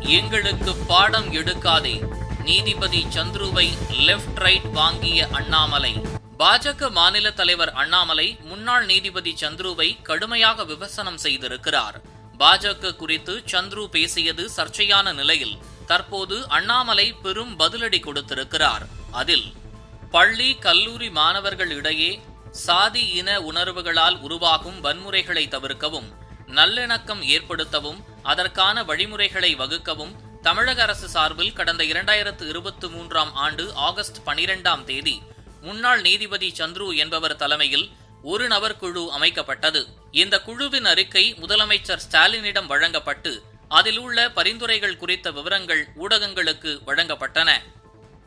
எங்களுக்கு பாடம் எடுக்காதே. நீதிபதி சந்துருவை லெஃப்ட் ரைட் வாங்கிய அண்ணாமலை. பாஜக மாநில தலைவர் அண்ணாமலை முன்னாள் நீதிபதி சந்துருவை கடுமையாக விமர்சனம் செய்திருக்கிறார். பாஜக குறித்து சந்துரு பேசியது சர்ச்சையான நிலையில் தற்போது அண்ணாமலை பெரும் பதிலடி கொடுத்திருக்கிறார். அதில் பள்ளி கல்லூரி மாணவர்கள் இடையே சாதி இன உணர்வுகளால் உருவாகும் வன்முறைகளை தவிர்க்கவும் நல்லிணக்கம் ஏற்படுத்தவும் அதற்கான வழிமுறைகளை வகுக்கவும் தமிழக அரசு சார்பில் கடந்த இரண்டாயிரத்து இருபத்தி மூன்றாம் ஆண்டு ஆகஸ்ட் பனிரெண்டாம் தேதி முன்னாள் நீதிபதி சந்துரு என்பவர் தலைமையில் ஒரு நபர் குழு அமைக்கப்பட்டது. இந்த குழுவின் அறிக்கை முதலமைச்சர் ஸ்டாலினிடம் வழங்கப்பட்டு அதில் உள்ள பரிந்துரைகள் குறித்த விவரங்கள் ஊடகங்களுக்கு வழங்கப்பட்டன.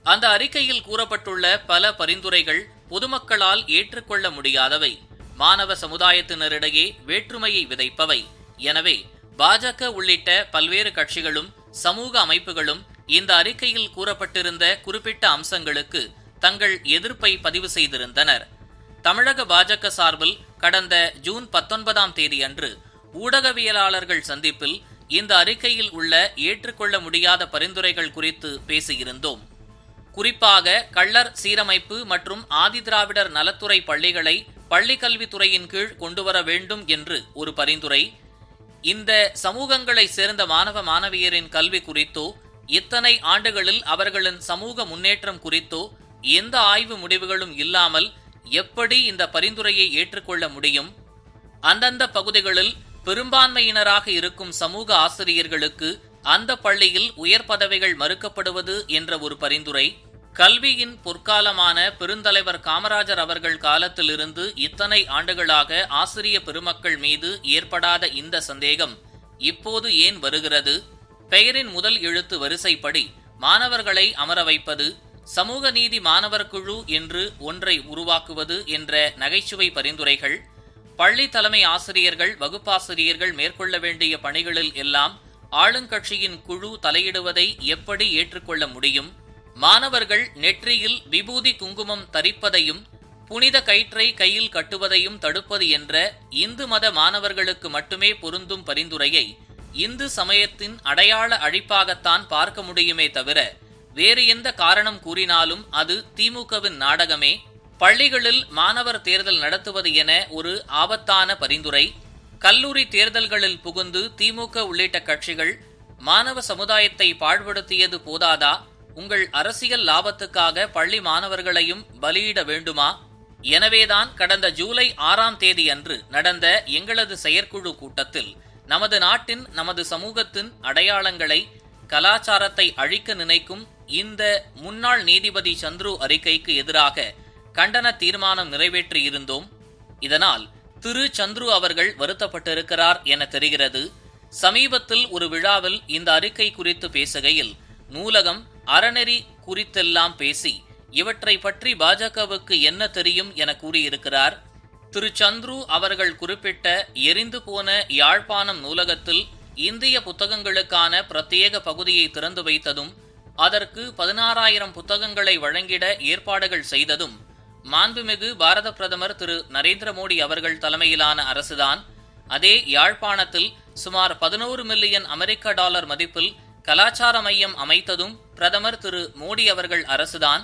அந்த அறிக்கையில் கூறப்பட்டுள்ள பல பரிந்துரைகள் பொதுமக்களால் ஏற்றுக்கொள்ள முடியாதவை. மாணவ சமுதாயத்தினரிடையே வேற்றுமையை விதைப்பவை. எனவே பாஜக உள்ளிட்ட பல்வேறு கட்சிகளும் சமூக அமைப்புகளும் இந்த அறிக்கையில் கூறப்பட்டிருந்த குறிப்பிட்ட அம்சங்களுக்கு தங்கள் எதிர்ப்பை பதிவு செய்திருந்தனர். தமிழக பாஜக சார்பில் கடந்த ஜூன் பத்தொன்பதாம் தேதி அன்று ஊடகவியலாளர்கள் சந்திப்பில் இந்த அறிக்கையில் உள்ள ஏற்றுக்கொள்ள முடியாத பரிந்துரைகள் குறித்து பேசியிருந்தோம். குறிப்பாக கள்ளர் சீரமைப்பு மற்றும் ஆதிதிராவிடர் நலத்துறை பள்ளிகளை பள்ளி கல்வித்துறையின் கீழ் கொண்டுவர வேண்டும் என்று ஒரு பரிந்துரை. இந்த சமூகங்களை சேர்ந்த மாணவ மாணவியரின் கல்வி குறித்தோ இத்தனை ஆண்டுகளில் அவர்களின் சமூக முன்னேற்றம் குறித்தோ எந்த ஆய்வு முடிவுகளும் இல்லாமல் எப்படி இந்த பரிந்துரையை ஏற்றுக்கொள்ள முடியும்? அந்தந்த பகுதிகளில் பெரும்பான்மையினராக இருக்கும் சமூக ஆசிரியர்களுக்கு அந்த பள்ளியில் உயர் பதவிகள் மறுக்கப்படுவது என்ற ஒரு பரிந்துரை கல்வியின் பொற்காலமான பெருந்தலைவர் காமராஜர் அவர்கள் காலத்திலிருந்து இத்தனை ஆண்டுகளாக ஆசிரிய பெருமக்கள் மீது ஏற்படாத இந்த சந்தேகம் இப்போது ஏன் வருகிறது? பெயரின் முதல் எழுத்து வரிசைப்படி மாணவர்களை அமர வைப்பது சமூக நீதி மாணவர் குழு என்று ஒன்றை உருவாக்குவது என்ற நகைச்சுவை பரிந்துரைகள் பள்ளி தலைமை ஆசிரியர்கள் வகுப்பாசிரியர்கள் மேற்கொள்ள வேண்டிய பணிகளில் எல்லாம் ஆளுங்கட்சியின் குழு தலையிடுவதை எப்படி ஏற்றுக்கொள்ள முடியும்? மாணவர்கள் நெற்றியில் விபூதி குங்குமம் தரிப்பதையும் புனித கயிற்றை கையில் கட்டுவதையும் தடுப்பது என்ற இந்து மத மாணவர்களுக்கு மட்டுமே பொருந்தும் பரிந்துரையை இந்து சமயத்தின் அடையாள அழிப்பாகத்தான் பார்க்க முடியுமே தவிர வேறு எந்த காரணம் கூறினாலும் அது திமுகவின் நாடகமே. பள்ளிகளில் மாணவர் தேர்தல் நடத்துவது என ஒரு ஆபத்தான பரிந்துரை. கல்லூரி தேர்தல்களில் புகுந்து திமுக உள்ளிட்ட கட்சிகள் மாணவ சமுதாயத்தை பாழ்படுத்தியது போதாதா? உங்கள் அரசியல் லாபத்துக்காக பள்ளி மாணவர்களையும் பலியிட வேண்டுமா? எனவேதான் கடந்த ஜூலை ஆறாம் தேதி அன்று நடந்த எங்களது செயற்குழு கூட்டத்தில் நமது நாட்டின் நமது சமூகத்தின் அடையாளங்களை கலாச்சாரத்தை அழிக்க நினைக்கும் இந்த முன்னாள் நீதிபதி சந்துரு அறிக்கைக்கு எதிராக கண்டன தீர்மானம் நிறைவேற்றியிருந்தோம் இதனால் திரு சந்துரு அவர்கள் வருத்தப்பட்டிருக்கிறார் என தெரிகிறது. சமீபத்தில் ஒரு விழாவில் இந்த அறிக்கை குறித்து பேசுகையில் நூலகம் அறநெறி குறித்தெல்லாம் பேசி இவற்றை பற்றி பாஜகவுக்கு என்ன தெரியும் என கூறியிருக்கிறார். திரு சந்துரு அவர்கள் குறிப்பிட்ட எரிந்து போன யாழ்ப்பாணம் நூலகத்தில் இந்திய புத்தகங்களுக்கான பிரத்யேக பகுதியை திறந்து வைத்ததும் அதற்கு பதினாறாயிரம் புத்தகங்களை வழங்கிட ஏற்பாடுகள் செய்ததும் மாண்புமிகு பாரத பிரதமர் திரு நரேந்திர மோடி அவர்கள் தலைமையிலான அரசுதான். அதே யாழ்ப்பாணத்தில் சுமார் பதினோரு மில்லியன் அமெரிக்க டாலர் மதிப்பில் கலாச்சார மையம் அமைத்ததும் பிரதமர் திரு மோடி அவர்கள் அரசுதான்.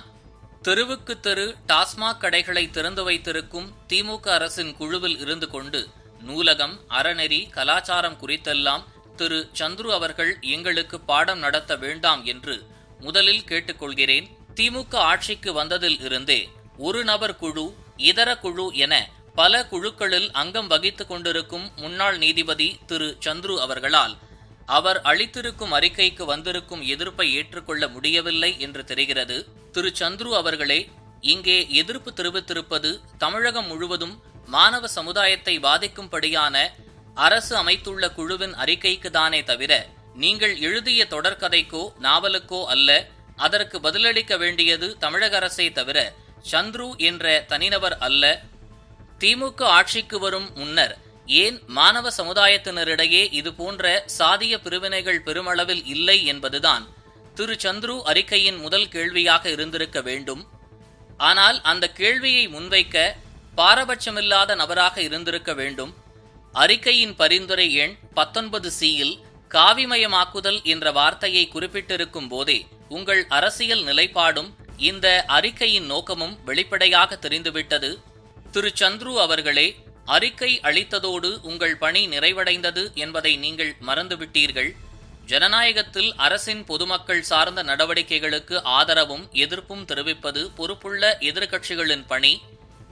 தெருவுக்கு தெரு டாஸ்மாக் கடைகளை திறந்து வைத்திருக்கும் திமுக அரசின் குழுவில் இருந்து கொண்டு நூலகம் அறநெறி கலாச்சாரம் குறித்தெல்லாம் திரு சந்துரு அவர்கள் எங்களுக்கு பாடம் நடத்த வேண்டாம் என்று முதலில் கேட்டுக்கொள்கிறேன். திமுக ஆட்சிக்கு வந்ததில் இருந்தே ஒரு நபர் குழு இதர குழு என பல குழுக்களில் அங்கம் வகித்துக் கொண்டிருக்கும் முன்னாள் நீதிபதி திரு. சந்துரு அவர்களால் அவர் அளித்திருக்கும் அறிக்கைக்கு வந்திருக்கும் எதிர்ப்பை ஏற்றுக்கொள்ள முடியவில்லை என்று தெரிகிறது. திரு. சந்துரு அவர்களே இங்கே எதிர்ப்பு தெரிவித்திருப்பது தமிழகம் முழுவதும் மாணவ சமுதாயத்தை பாதிக்கும்படியான அரசு அமைத்துள்ள குழுவின் அறிக்கைக்கு தானே தவிர நீங்கள் எழுதிய தொடர்கதைக்கோ நாவலுக்கோ அல்ல அதற்கு பதிலளிக்க வேண்டியது தமிழக அரசை தவிர சந்துரு என்ற தனிநபர் அல்ல. திமுக ஆட்சிக்கு வரும் முன்னர் ஏன் மாணவ சமுதாயத்தினரிடையே இது போன்ற சாதிய பிரிவினைகள் பெருமளவில் இல்லை என்பதுதான் திரு சந்துரு அறிக்கையின் முதல் கேள்வியாக இருந்திருக்க வேண்டும். ஆனால் அந்த கேள்வியை முன்வைக்க பாரபட்சமில்லாத நபராக இருந்திருக்க வேண்டும். அறிக்கையின் பரிந்துரை எண் பத்தொன்பது சியில் காவிமயமாக்குதல் என்ற வார்த்தையை குறிப்பிட்டிருக்கும் போதே உங்கள் அரசியல் நிலைப்பாடும் இந்த அறிக்கையின் நோக்கமும் வெளிப்படையாக தெரிந்துவிட்டது. திரு சந்துரு அவர்களே அறிக்கை அளித்ததோடு உங்கள் பணி நிறைவடைந்தது என்பதை நீங்கள் மறந்துவிட்டீர்கள். ஜனநாயகத்தில் அரசின் பொதுமக்கள் சார்ந்த நடவடிக்கைகளுக்கு ஆதரவும் எதிர்ப்பும் தெரிவிப்பது பொறுப்புள்ள எதிர்க்கட்சிகளின் பணி.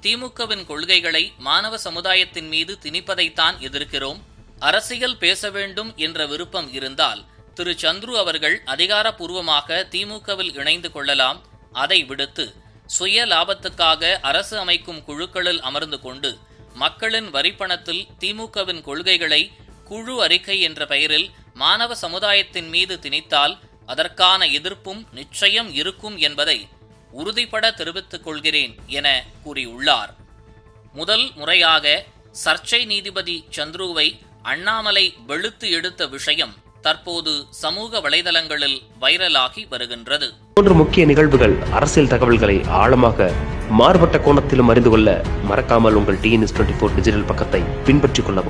திமுகவின் கொள்கைகளை மாணவ சமுதாயத்தின் மீது திணிப்பதைத்தான் எதிர்க்கிறோம். அரசியல் பேச வேண்டும் என்ற விருப்பம் இருந்தால் திரு சந்துரு அவர்கள் அதிகாரப்பூர்வமாக திமுகவில் இணைந்து கொள்ளலாம். அதை விடுத்து சுய லாபத்துக்காக அரசு அமைக்கும் குழுக்களில் அமர்ந்து கொண்டு மக்களின் வரிப்பணத்தில் திமுகவின் கொள்கைகளை குழு அறிக்கை என்ற பெயரில் மாணவ சமுதாயத்தின் மீது திணித்தால் அதற்கான எதிர்ப்பும் நிச்சயம் இருக்கும் என்பதை உறுதிபட தெரிவித்துக் கொள்கிறேன் என கூறியுள்ளார். முதல் முறையாக சர்ச்சை நீதிபதி சந்துருவை அண்ணாமலை வெளுத்து எடுத்த விஷயம் தற்போது சமூக வலைதளங்களில் வைரலாகி வருகின்றது. போன்ற முக்கிய நிகழ்வுகள் அரசியல் தகவல்களை ஆழமாக மாறுபட்ட கோணத்திலும் அறிந்து கொள்ள மறக்காமல் உங்கள் டிஎன்எஸ் டுவெண்ட்டி ஃபோர் டிஜிட்டல் பக்கத்தை பின்பற்றிக் கொள்ளவும்.